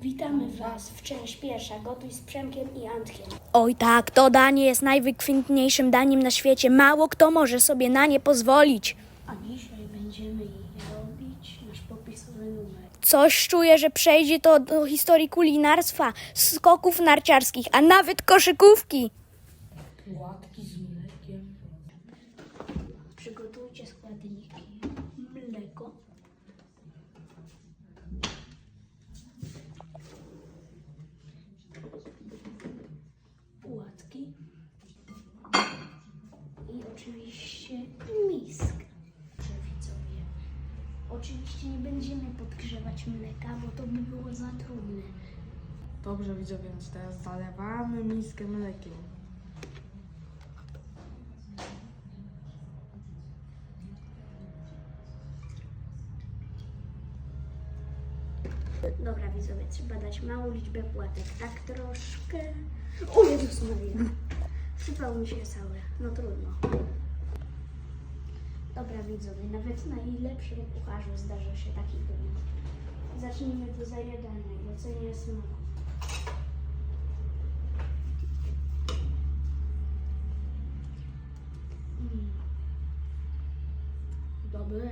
Witamy Was w część pierwsza. Gotuj z Przemkiem i Antkiem. Oj tak, to danie jest najwykwintniejszym daniem na świecie. Mało kto może sobie na nie pozwolić. A dzisiaj będziemy robić nasz popisowy numer. Coś czuję, że przejdzie to do historii kulinarstwa, skoków narciarskich, a nawet koszykówki. Płatki z mlekiem. Przygotujcie składniki. Mleko. Płatki. Oczywiście misk. Widzowie. Oczywiście nie będziemy podgrzewać mleka, bo to by było za trudne. Dobrze widzowie, więc teraz zalewamy miskę mlekiem. Dobra widzowie, trzeba dać małą liczbę płatek. Tak troszkę... O Jezus Maria. Sypał mi się cały. No trudno. Dobra widzowie, nawet najlepszym kucharzu zdarza się taki błąd. Zacznijmy do zajadania i ocenię smaku. Mm. Dobre.